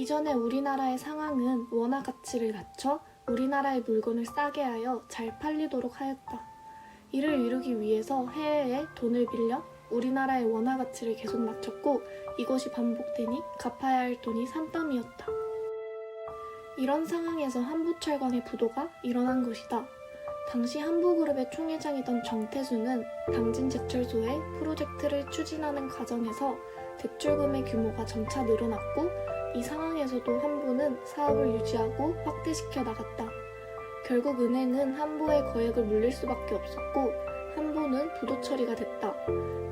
이전에 우리나라의 상황은 원화 가치를 낮춰 우리나라의 물건을 싸게 하여 잘 팔리도록 하였다. 이를 이루기 위해서 해외에 돈을 빌려 우리나라의 원화 가치를 계속 낮췄고 이것이 반복되니 갚아야 할 돈이 산더미였다. 이런 상황에서 한부철강의 부도가 일어난 것이다. 당시 한부그룹의 총회장이던 정태수는 당진제철소의 프로젝트를 추진하는 과정에서 대출금의 규모가 점차 늘어났고 이 상황에서도 한부는 사업을 유지하고 확대시켜 나갔다. 결국 은행은 한부의 거액을 물릴 수밖에 없었고 한부는 부도 처리가 됐다.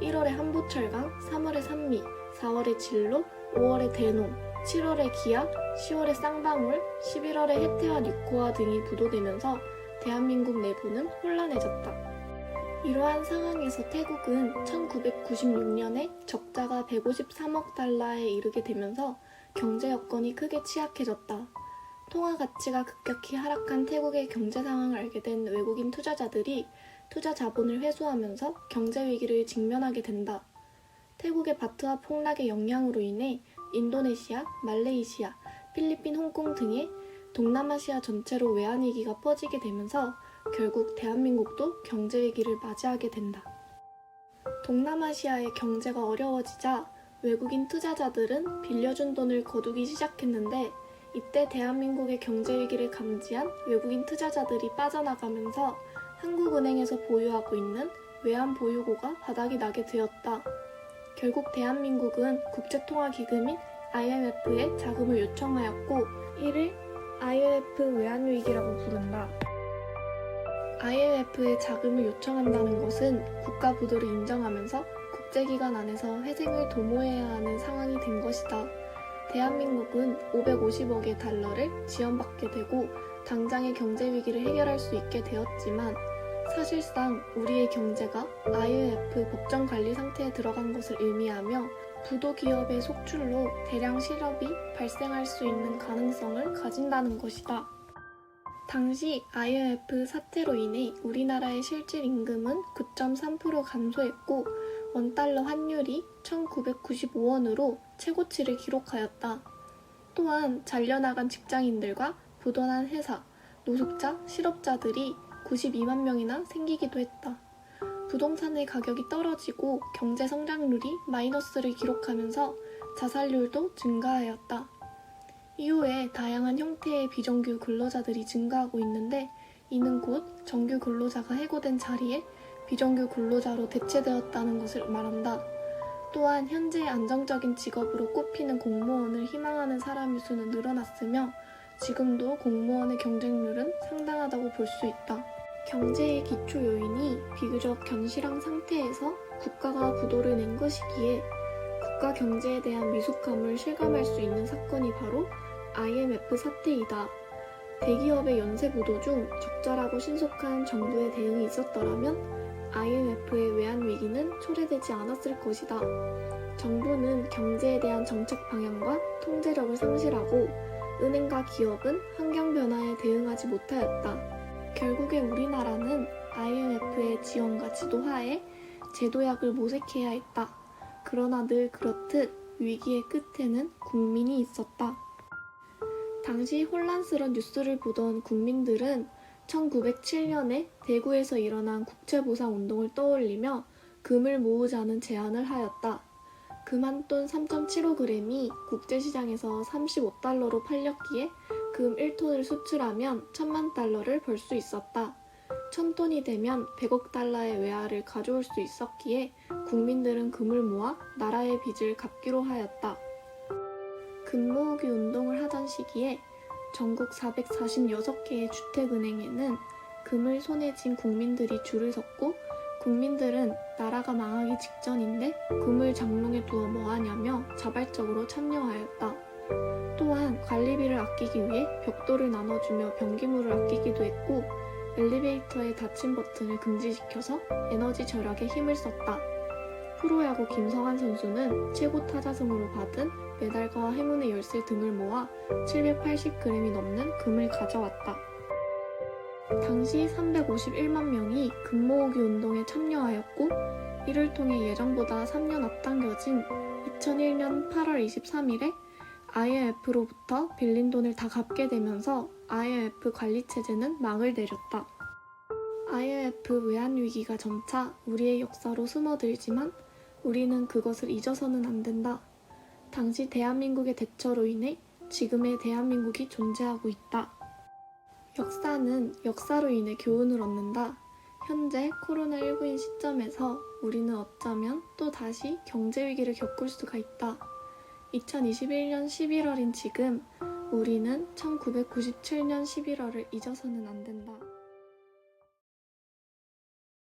1월에 한부철강, 3월에 산미, 4월에 진로, 5월에 대농, 7월에 기아, 10월에 쌍방울, 11월에 혜태와 뉴코아 등이 부도되면서 대한민국 내부는 혼란해졌다. 이러한 상황에서 태국은 1996년에 적자가 153억 달러에 이르게 되면서 경제 여건이 크게 취약해졌다. 통화 가치가 급격히 하락한 태국의 경제 상황을 알게 된 외국인 투자자들이 투자 자본을 회수하면서 경제 위기를 직면하게 된다. 태국의 바트화 폭락의 영향으로 인해 인도네시아, 말레이시아, 필리핀, 홍콩 등의 동남아시아 전체로 외환 위기가 퍼지게 되면서 결국 대한민국도 경제 위기를 맞이하게 된다. 동남아시아의 경제가 어려워지자 외국인 투자자들은 빌려준 돈을 거두기 시작했는데 이때 대한민국의 경제 위기를 감지한 외국인 투자자들이 빠져나가면서 한국은행에서 보유하고 있는 외환 보유고가 바닥이 나게 되었다. 결국 대한민국은 국제통화기금인 IMF에 자금을 요청하였고 이를 IMF 외환위기라고 부른다. IMF에 자금을 요청한다는 것은 국가 부도를 인정하면서 국제기관 안에서 회생을 도모해야 하는 상황이 된 것이다. 대한민국은 550억의 달러를 지원받게 되고 당장의 경제 위기를 해결할 수 있게 되었지만 사실상 우리의 경제가 IMF 법정 관리 상태에 들어간 것을 의미하며 부도 기업의 속출로 대량 실업이 발생할 수 있는 가능성을 가진다는 것이다. 당시 IMF 사태로 인해 우리나라의 실질 임금은 9.3% 감소했고 원달러 환율이 1995원으로 최고치를 기록하였다. 또한 잘려나간 직장인들과 부도난 회사, 노숙자, 실업자들이 92만 명이나 생기기도 했다. 부동산의 가격이 떨어지고 경제 성장률이 마이너스를 기록하면서 자살률도 증가하였다. 이후에 다양한 형태의 비정규 근로자들이 증가하고 있는데 이는 곧 정규 근로자가 해고된 자리에 비정규 근로자로 대체되었다는 것을 말한다. 또한 현재 안정적인 직업으로 꼽히는 공무원을 희망하는 사람의 수는 늘어났으며 지금도 공무원의 경쟁률은 상당하다고 볼 수 있다. 경제의 기초 요인이 비교적 견실한 상태에서 국가가 부도를 낸 것이기에 국가 경제에 대한 미숙함을 실감할 수 있는 사건이 바로 IMF 사태이다. 대기업의 연쇄 부도 중 적절하고 신속한 정부의 대응이 있었더라면 IMF의 외환 위기는 초래되지 않았을 것이다. 정부는 경제에 대한 정책 방향과 통제력을 상실하고 은행과 기업은 환경 변화에 대응하지 못하였다. 결국에 우리나라는 IMF의 지원과 지도하에 제도약을 모색해야 했다. 그러나 늘 그렇듯 위기의 끝에는 국민이 있었다. 당시 혼란스러운 뉴스를 보던 국민들은 1907년에 대구에서 일어난 국채보상 운동을 떠올리며 금을 모으자는 제안을 하였다. 금한돈 3.75g이 국제시장에서 35달러로 팔렸기에 금 1톤을 수출하면 1000만 달러를 벌 수 있었다. 1000톤이 되면 100억 달러의 외화를 가져올 수 있었기에 국민들은 금을 모아 나라의 빚을 갚기로 하였다. 금 모으기 운동을 하던 시기에 전국 446개의 주택은행에는 금을 손에 쥔 국민들이 줄을 섰고 국민들은 나라가 망하기 직전인데 금을 장롱에 두어 뭐하냐며 자발적으로 참여하였다. 또한 관리비를 아끼기 위해 벽돌을 나눠주며 변기물을 아끼기도 했고 엘리베이터의 닫힘 버튼을 금지시켜서 에너지 절약에 힘을 썼다. 프로야구 김성환 선수는 최고 타자승으로 받은 메달과 행운의 열쇠 등을 모아 780g이 넘는 금을 가져왔다. 당시 351만 명이 금 모으기 운동에 참여하였고 이를 통해 예정보다 3년 앞당겨진 2001년 8월 23일에 IMF로부터 빌린 돈을 다 갚게 되면서 IMF 관리 체제는 막을 내렸다. IMF 외환 위기가 점차 우리의 역사로 숨어들지만 우리는 그것을 잊어서는 안 된다. 당시 대한민국의 대처로 인해 지금의 대한민국이 존재하고 있다. 역사는 역사로 인해 교훈을 얻는다. 현재 코로나19인 시점에서 우리는 어쩌면 또 다시 경제 위기를 겪을 수가 있다. 2021년 11월인 지금 우리는 1997년 11월을 잊어서는 안 된다.